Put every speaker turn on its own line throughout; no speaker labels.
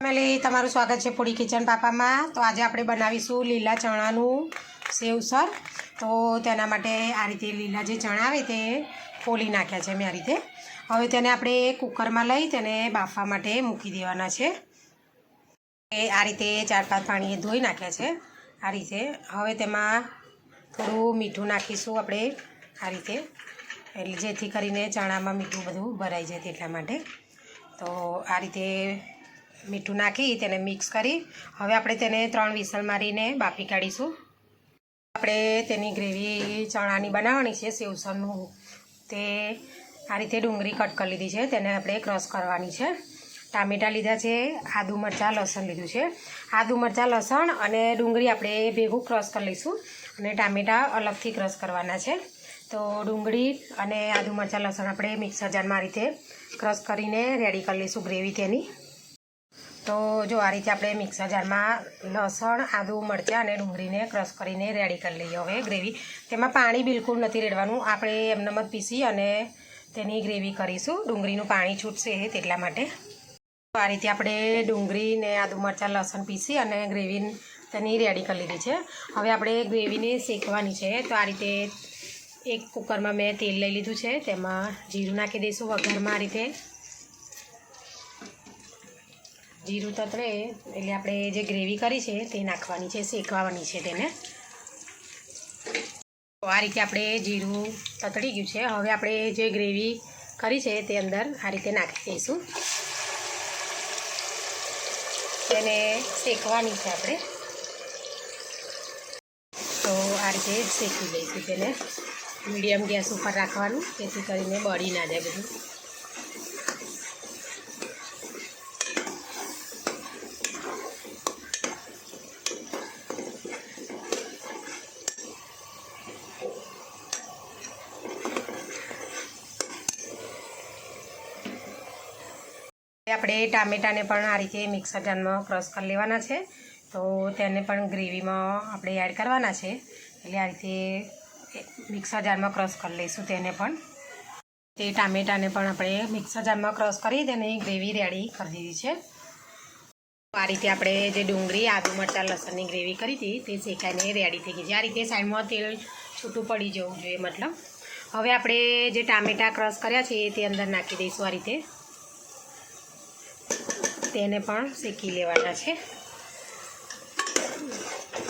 Family, તમારું સ્વાગત છે પૂરી કિચન પાપામાં. તો આજે આપણે બનાવીશું લીલા ચણાનું સેવસર તો તેના માટે આ રીતે લીલા જે ચણા આવે તે ફોલી નાખ્યા છે મેં આ રીતે. હવે તેને આપણે કુકરમાં લઈ તેને બાફવા માટે મૂકી દેવાના છે. એ આ રીતે ચાર પાંચ પાણીએ ધોઈ નાખ્યા છે આ રીતે. હવે તેમાં થોડું મીઠું નાખીશું આપણે આ રીતે. એટલે જેથી કરીને ચણામાં મીઠું બધું ભરાઈ જાય તેટલા માટે. તો આ રીતે મીઠું નાખી તેને મિક્સ કરી. હવે આપણે તેને ત્રણ વિસલ મારીને બાફી કાઢીશું. આપણે તેની ગ્રેવી ચણાની બનાવવાની છે, સેવસનનું. તે આ રીતે ડુંગળી કટ કરી લીધી છે, તેને આપણે ક્રશ કરવાની છે. ટામેટાં લીધા છે, આદુ મરચાં, લસણ લીધું છે. આદુ મરચાં, લસણ અને ડુંગળી આપણે ભેગું ક્રશ કરી લઈશું અને ટામેટાં અલગથી ક્રશ કરવાના છે. તો ડુંગળી અને આદુ મરચાં, લસણ આપણે મિક્સર જારમાં આ રીતે ક્રશ કરીને રેડી કરી લઈશું ગ્રેવી તેની. તો જો આ રીતે આપણે મિક્સર જારમાં લસણ, આદુ, મરચાં અને ડુંગળીને ક્રશ કરીને રેડી કરી લઈએ હવે ગ્રેવી. તેમાં પાણી બિલકુલ નથી રેડવાનું. આપણે એમનેમ જ પીસી અને તેની ગ્રેવી કરીશું. ડુંગળીનું પાણી છૂટશે તેટલા માટે. તો આ રીતે આપણે ડુંગળીને આદુ, મરચાં, લસણ પીસી અને ગ્રેવી તેની રેડી કરી લીધી છે. હવે આપણે ગ્રેવીને શેકવાની છે. તો આ રીતે એક કુકરમાં મેં તેલ લઈ લીધું છે. તેમાં જીરું નાખી દઈશું વઘારમાં આ રીતે. જીરું તતરે, એટલે આપણે જે ગ્રેવી કરી છે તે નાખવાની છે, શેકવાની છે તેને. આ રીતે આપણે જીરું તતડી ગયું છે. હવે આપણે જે ગ્રેવી કરી છે તે અંદર આ રીતે નાખી દઈશું. તેને શેકવાની છે આપણે. તો આ રીતે શેકી દઈશું તેને. મીડિયમ ગેસ ઉપર રાખવાનું, જેથી કરીને બળી ના જાય બધું. આપણે ટામેટાને પણ આ રીતે મિક્સર જારમાં ક્રશ કરી લેવાના છે. તો તેને પણ ગ્રેવીમાં આપણે એડ કરવાના છે. એટલે આ રીતે મિક્સર જારમાં ક્રશ કરી લઈશું તેને પણ. તે ટામેટાને પણ આપણે મિક્સર જારમાં ક્રશ કરી તેની ગ્રેવી રેડી કરી દીધી છે. આ રીતે આપણે જે ડુંગળી, આદુ મરચાં, લસણની ગ્રેવી કરી હતી તે શેકાઈને રેડી થઈ ગઈ છે. આ રીતે સાઈડમાં તેલ છૂટું પડી જવું જોઈએ મતલબ. હવે આપણે જે ટામેટાં ક્રશ કર્યા છે તે અંદર નાખી દઈશું આ રીતે. તેને પણ શેકી લેવાના છે.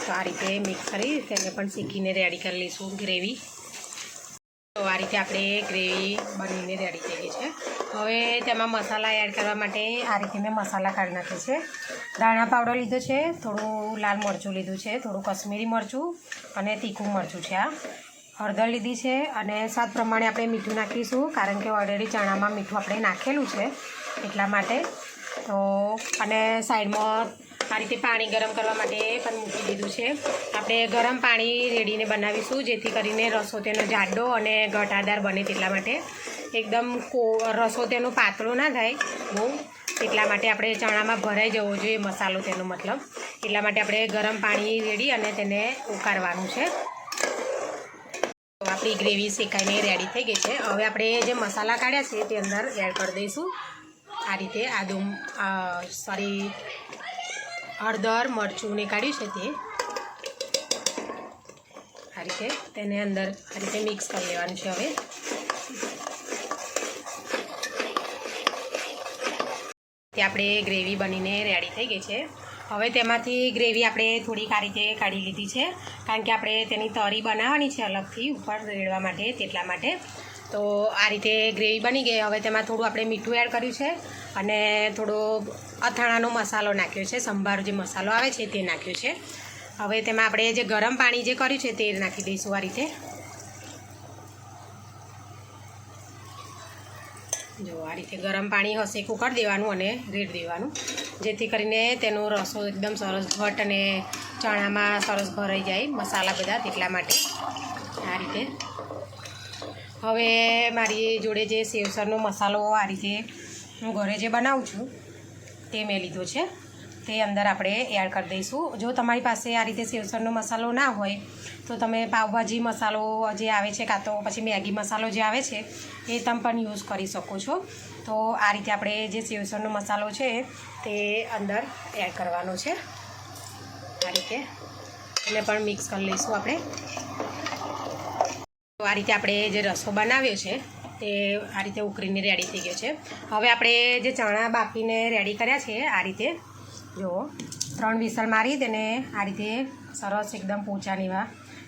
તો આ રીતે મિક્સ કરી તેને પણ શેકીને રેડી કરી લઈશું ગ્રેવી તો આ રીતે આપણે ગ્રેવી બનીને રેડી થઈ છે. હવે તેમાં મસાલા એડ કરવા માટે આ રીતે મેં મસાલા કાઢી નાખ્યો છે. ધાણા પાવડર લીધો છે, થોડું લાલ મરચું લીધું છે, થોડું કશ્મીરી મરચું અને તીખું મરચું છે આ. હળદર લીધી છે અને સ્વાદ પ્રમાણે આપણે મીઠું નાખીશું, કારણ કે ઓલરેડી ચણામાં મીઠું આપણે નાખેલું છે એટલા માટે. તો અને સાઈડમાં આ રીતે પાણી ગરમ કરવા માટે પણ મૂકી દીધું છે. આપણે ગરમ પાણી રેડીને બનાવીશું, જેથી કરીને રસો તેનો જાડો અને ઘટાદાર બને તેટલા માટે. એકદમ કો, રસો તેનો પાતળો ના થાય, બહુ. એટલા માટે આપણે ચણામાં ભરાઈ જવો જોઈએ મસાલો તેનો મતલબ. એટલા માટે આપણે ગરમ પાણી રેડી અને તેને ઉકાળવાનું છે. આપણી ગ્રેવી શેકાઈને રેડી થઈ ગઈ છે. હવે આપણે જે મસાલા કાઢ્યા છે તે અંદર એડ કરી દઈશું. આ રીતે આદુ સોરી હળદર, મરચું ને કાઢ્યું છે તે. આ રીતે તેને અંદર આ રીતે મિક્સ કરી લેવાનું છે હવે. તે આપણે ગ્રેવી બનીને રેડી થઈ ગઈ છે. હવે તેમાંથી ગ્રેવી આપણે થોડીક આ રીતે કાઢી લીધી છે. કારણ કે આપણે તેની તરી બનાવવાની છે અલગથી, ઉપર રેડવા માટે, તેટલા માટે. તો આ રીતે ગ્રેવી બની ગઈ. હવે તેમાં થોડું આપણે મીઠું એડ કર્યું છે અને થોડો અથાણાનો મસાલો નાખ્યો છે. સંભાર જે મસાલો આવે છે તે નાખ્યો છે. હવે તેમાં આપણે જે ગરમ પાણી જે કર્યું છે તે નાખી દઈશું આ રીતે. જો આ રીતે ગરમ પાણી હશે કુકર દેવાનું અને રેડ દેવાનું. જેથી કરીને તેનો રસો એકદમ સરસ ઘટ અને ચણામાં સરસ ભરાઈ જાય મસાલા બધા તેટલા માટે. આ રીતે. હવે મારી જોડે જે સેવસરનો મસાલો આ રીતે હું ઘરે જે બનાવું છું, તે મેં લીધો છે. તે અંદર આપણે એડ કરી દઈશું. જો તમારી પાસે આ રીતે સેવસરનો મસાલો ના હોય, તો તમે પાવભાજી મસાલો જે આવે છે, કાં તો પછી મેગી મસાલો જે આવે છે, એ તમે પણ યુઝ કરી શકો છો. તો આ રીતે આપણે જે સેવસરનો મસાલો છે, તે અંદર એડ કરવાનો છે. આ રીતે એને પણ મિક્સ કરી લઈશું આપણે. આ રીતે આપણે જે રસો બનાવ્યો છે, તે આ રીતે ઉકળીને રેડી થઈ ગયો છે. હવે આપણે જે ચણા બાફીને રેડી કર્યા છે, આ રીતે જુઓ, ત્રણ વિસલ મારી તેને આ રીતે સરસ એકદમ પોચાની વા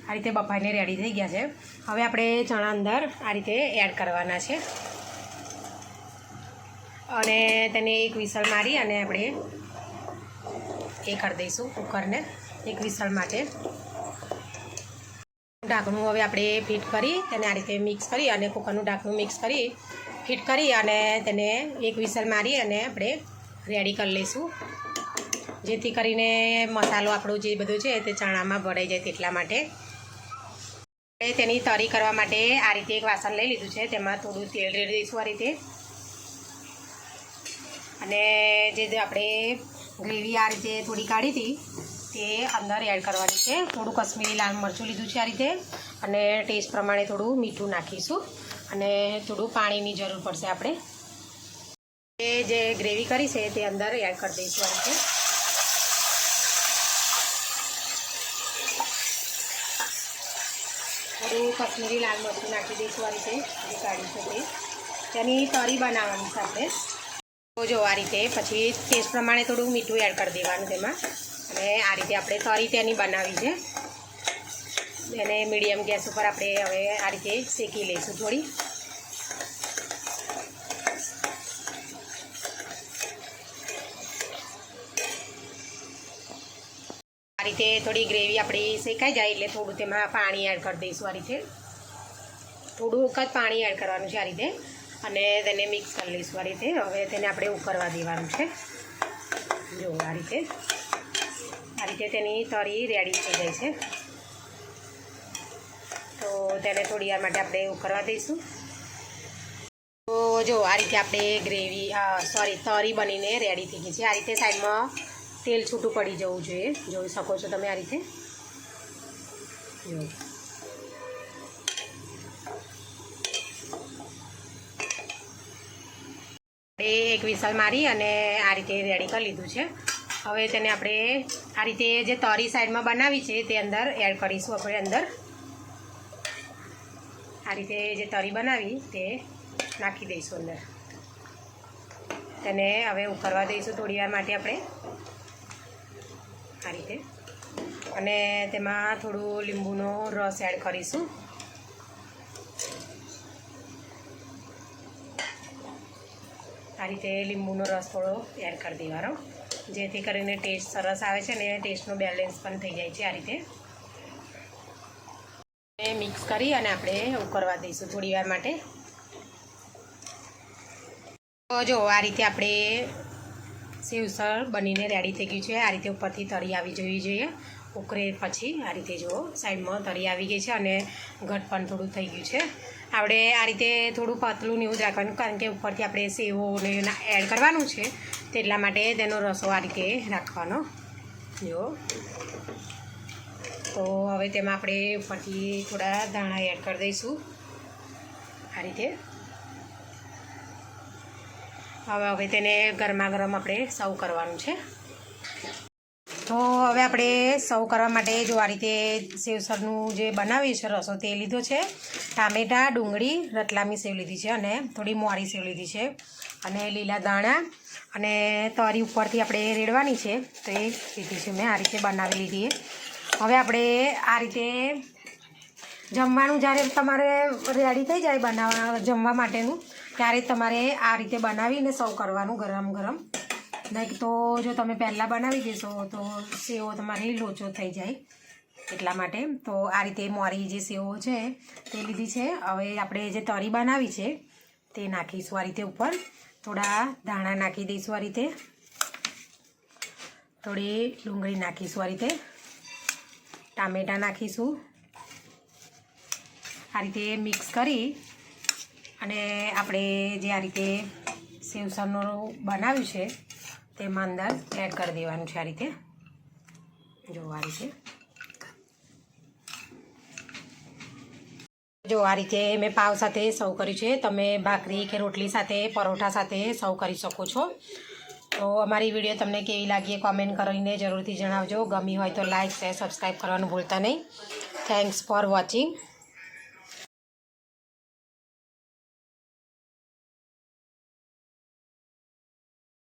આ રીતે બફાઈને રેડી થઈ ગયા છે. હવે આપણે ચણા અંદર આ રીતે એડ કરવાના છે. અને તેને એક વિસલ મારી અને આપણે એ કરી દઈશું કુકરને એક વિસલ માટે. ઢાંકણું હવે આપણે ફિટ કરી તેને આ રીતે મિક્સ કરી અને કુકરનું ઢાંકણું મિક્સ કરી, ફિટ કરી અને તેને એક વિસલ મારી અને આપણે રેડી કરી લઈશું. જેથી કરીને મસાલો આપણો જે બધો છે તે ચણામાં ભરાઈ જાય તેટલા માટે. તેની તરી કરવા માટે આ રીતે એક વાસણ લઈ લીધું છે, તેમાં થોડું તેલ રેડી દઈશું આ રીતે. અને જે આપણે ગ્રેવી આ રીતે થોડી કાઢી હતી તે અંદર એડ કરવાની છે. થોડું કશ્મીરી લાલ મરચું લીધું છે આ રીતે. અને ટેસ્ટ પ્રમાણે થોડું મીઠું નાખીશું. અને થોડું પાણીની જરૂર પડશે આપણે. એ જે ગ્રેવી કરી છે, તે અંદર એડ કરી દઈશું આ રીતે. થોડું કશ્મીરી લાલ મરચું નાખી દઈશું આ રીતે કાઢી છે તેની તરી બનાવવાની છે આપણે. જો આ રીતે, પછી ટેસ્ટ પ્રમાણે થોડું મીઠું એડ કરી દેવાનું તેમાં. અને આ રીતે આપણે તરી તેની બનાવી છે. એને મીડિયમ ગેસ ઉપર આપણે હવે આ રીતે શેકી લઈશું થોડી. આ રીતે થોડી ગ્રેવી આપણી શેકાઈ જાય એટલે થોડું તેમાં પાણી એડ કરી દઈશું આ રીતે. થોડું વખત પાણી એડ કરવાનું છે આ રીતે અને તેને મિક્સ કરી લઈશું આ રીતે. હવે તેને આપણે ઉકળવા દેવાનું છે. જો આ રીતે. રીતે તેની તરી રેડી થઈ જાય છે. તો તેને થોડી વાર માટે આપણે ઉકળવા દઈશું. તો જો, આ રીતે આપણે ગ્રેવી સોરી તરી બનીને રેડી થઈ ગઈ છે. આ રીતે સાઈડમાં તેલ છૂટું પડી જવું જોઈએ. જોઈ શકો છો તમે આ રીતે. જો. એક વિસલ મારી અને આ રીતે રેડી કરી લીધું છે. હવે તેને આપણે આ રીતે જે તરી સાઈડમાં બનાવી છે તે અંદર એડ કરીશું આપણે અંદર. આ રીતે જે તરી બનાવી તે નાખી દઈશું અંદર. તેને હવે ઉકળવા દઈશું થોડી વાર માટે આપણે. આ રીતે. અને તેમાં થોડું લીંબુનો રસ એડ કરીશું. આ રીતે લીંબુનો રસ થોડો એડ કરી દેવાનો. જેથી કરીને ટેસ્ટ સરસ આવે છે અને ટેસ્ટનું બેલેન્સ પણ થઈ જાય છે આ રીતે. મિક્સ કરી અને આપણે ઉકળવા દઈશું થોડી વાર માટે. તો જો, આ રીતે આપણે સેવસર બનીને રેડી થઈ ગયું છે. આ રીતે ઉપરથી તળી આવી જવી જોઈએ. ઉકળે પછી આ રીતે જુઓ, સાઈડમાં તરી આવી ગઈ છે અને ઘટ પણ થોડું થઈ ગયું છે. આપણે આ રીતે થોડું પાતળું ને જ રાખવાનું, કારણ કે ઉપરથી આપણે સેવોને એડ કરવાનું છે, તેટલા માટે તેનો રસો આ રીતે રાખવાનો. જો તો હવે તેમાં આપણે ઉપરથી થોડા ધાણા એડ કરી દઈશું. આ રીતે. હવે હવે તેને ગરમા ગરમ આપણે સર્વ કરવાનું છે. તો હવે આપણે સર્વ કરવા માટે જો આ રીતે સેવસરનું જે બનાવ્યું છે રસો, તે લીધો છે. ટામેટાં, ડુંગળી, રતલામી સેવ લીધી છે અને થોડી મોરી સેવ લીધી છે અને લીલા દાણા અને તરી ઉપરથી આપણે રેડવાની છે. તો એ લીધી છે મેં, આ રીતે બનાવી લીધી હવે આપણે આ રીતે જમવાનું જ્યારે તમારે રેડી થઈ જાય બનાવવા જમવા માટેનું, ત્યારે તમારે આ રીતે બનાવીને સર્વ કરવાનું ગરમ ગરમ. નહીં તો જો તમે પહેલાં બનાવી દેશો, તો સેવો તમારી લોચો થઈ જાય એટલા માટે. તો આ રીતે મોરી જે સેવો છે, તે લીધી છે. હવે આપણે જે તરી બનાવી છે, તે નાખીશું આ રીતે ઉપર. થોડા ધાણા નાખી દઈશું આ રીતે. થોડી ડુંગળી નાખીશું આ રીતે. ટામેટાં નાખીશું. આ રીતે મિક્સ કરી અને આપણે જે આ રીતે સેવસરનું બનાવ્યું છે તેમાં અંદર એડ કરી દેવાનું છે આ રીતે. જો આ રીતે. જો આ રીતે મેં પાવ સાથે સર્વ કર્યું છે. તમે ભાખરી કે રોટલી સાથે, પરોઠા સાથે સર્વ કરી શકો છો. તો અમારી વીડિયો તમને કેવી લાગી કોમેન્ટ કરીને જરૂરથી જણાવજો. ગમી હોય તો લાઇક શેર સબસ્ક્રાઈબ કરવાનું ભૂલતા નહીં. Thanks for watching